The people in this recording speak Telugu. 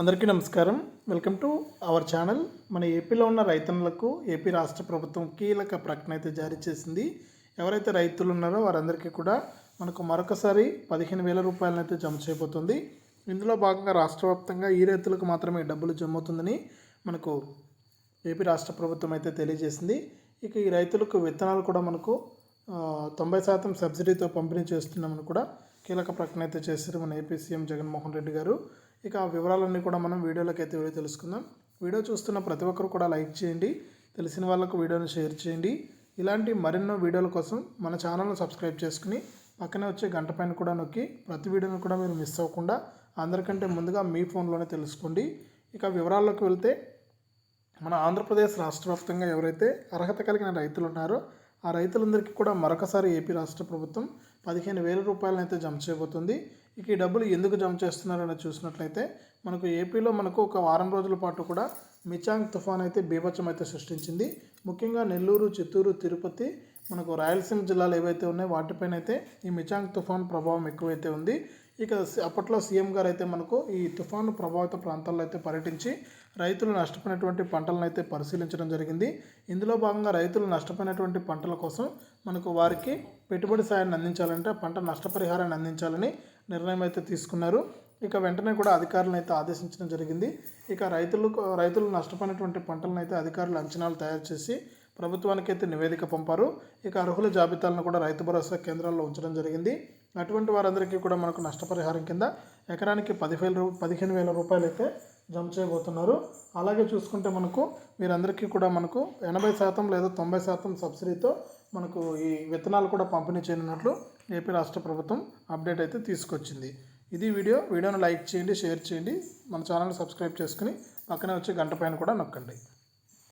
అందరికీ నమస్కారం. Welcome to our channel. మన ఏపీలో ఉన్న రైతన్నులకు ఏపీ రాష్ట్ర ప్రభుత్వం కీలక ప్రకటన అయితే జారీ చేసింది. ఎవరైతే రైతులు ఉన్నారో వారందరికీ కూడా మనకు మరొకసారి పదిహేను వేల రూపాయలనైతే జమ చేయబోతుంది. ఇందులో భాగంగా రాష్ట్ర వ్యాప్తంగా ఈ రైతులకు మాత్రమే డబ్బులు జమ అవుతుందని మనకు ఏపీ రాష్ట్ర ప్రభుత్వం అయితే తెలియజేసింది. ఇక ఈ రైతులకు విత్తనాలు కూడా మనకు తొంభై శాతం సబ్సిడీతో పంపిణీ చేస్తున్నామని కూడా కీలక ప్రకటన అయితే చేశారు మన ఏపీ సీఎం జగన్మోహన్ రెడ్డి గారు. ఇక ఆ వివరాలన్నీ కూడా మనం వీడియోలోకి అయితే వెళ్ళి తెలుసుకుందాం. వీడియో చూస్తున్న ప్రతి ఒక్కరు కూడా లైక్ చేయండి తెలిసిన వాళ్ళకు వీడియోని షేర్ చేయండి. ఇలాంటి మరెన్నో వీడియోల కోసం మన ఛానల్ను సబ్స్క్రైబ్ చేసుకుని పక్కనే వచ్చే గంట పైన కూడా నొక్కి ప్రతి వీడియోని కూడా మీరు మిస్ అవ్వకుండా అందరికంటే ముందుగా మీ ఫోన్లోనే తెలుసుకోండి. ఇక వివరాల్లోకి వెళ్తే మన ఆంధ్రప్రదేశ్ రాష్ట్ర వ్యాప్తంగా ఎవరైతే అర్హత కలిగిన రైతులు ఉన్నారో ఆ రైతులందరికీ కూడా మరొకసారి ఏపీ రాష్ట్ర ప్రభుత్వం పదిహేను వేల రూపాయలను అయితే జమ చేయబోతుంది. ఇక ఈ డబ్బులు ఎందుకు జమ చేస్తున్నారని చూసినట్లయితే మనకు ఏపీలో మనకు ఒక వారం రోజుల పాటు కూడా మిచాంగ్ తుఫాన్ అయితే బీభత్సం అయితే సృష్టించింది. ముఖ్యంగా నెల్లూరు చిత్తూరు తిరుపతి మనకు రాయలసీమ జిల్లాలు ఏవైతే ఉన్నాయో వాటిపైన అయితే ఈ మిచాంగ్ తుఫాన్ ప్రభావం ఎక్కువైతే ఉంది. ఇక అప్పట్లో సీఎం గారు అయితే మనకు ఈ తుఫాను ప్రభావిత ప్రాంతాల్లో అయితే పర్యటించి రైతులు నష్టపోయినటువంటి పంటలను అయితే పరిశీలించడం జరిగింది. ఇందులో భాగంగా రైతులు నష్టపోయినటువంటి పంటల కోసం మనకు వారికి పెట్టుబడి సాయాన్ని అందించాలంటే పంట నష్టపరిహారాన్ని అందించాలని నిర్ణయం అయితే తీసుకున్నారు. ఇక వెంటనే కూడా అధికారులను అయితే ఆదేశించడం జరిగింది. ఇక రైతులకు రైతులు నష్టపోయినటువంటి పంటలను అయితే అధికారులు అంచనాలు తయారు చేసి ప్రభుత్వానికి అయితే నివేదిక పంపారు. ఇక అర్హుల జాబితాలను కూడా రైతు భరోసా కేంద్రాల్లో ఉంచడం జరిగింది. అటువంటి వారందరికీ కూడా మనకు నష్టపరిహారం కింద ఎకరానికి పదివేల రూ పదిహేను వేల రూపాయలు అయితే జమ చేయబోతున్నారు. అలాగే చూసుకుంటే మనకు వీరందరికీ కూడా మనకు ఎనభై శాతం లేదా తొంభై శాతం సబ్సిడీతో మనకు ఈ విత్తనాలు కూడా పంపిణీ చేయనున్నట్లు ఏపీ రాష్ట్ర ప్రభుత్వం అప్డేట్ అయితే తీసుకొచ్చింది. ఇది వీడియో. వీడియోను లైక్ చేయండి షేర్ చేయండి. మన ఛానల్ సబ్స్క్రైబ్ చేసుకుని పక్కనే వచ్చి గంట పైన కూడా నొక్కండి.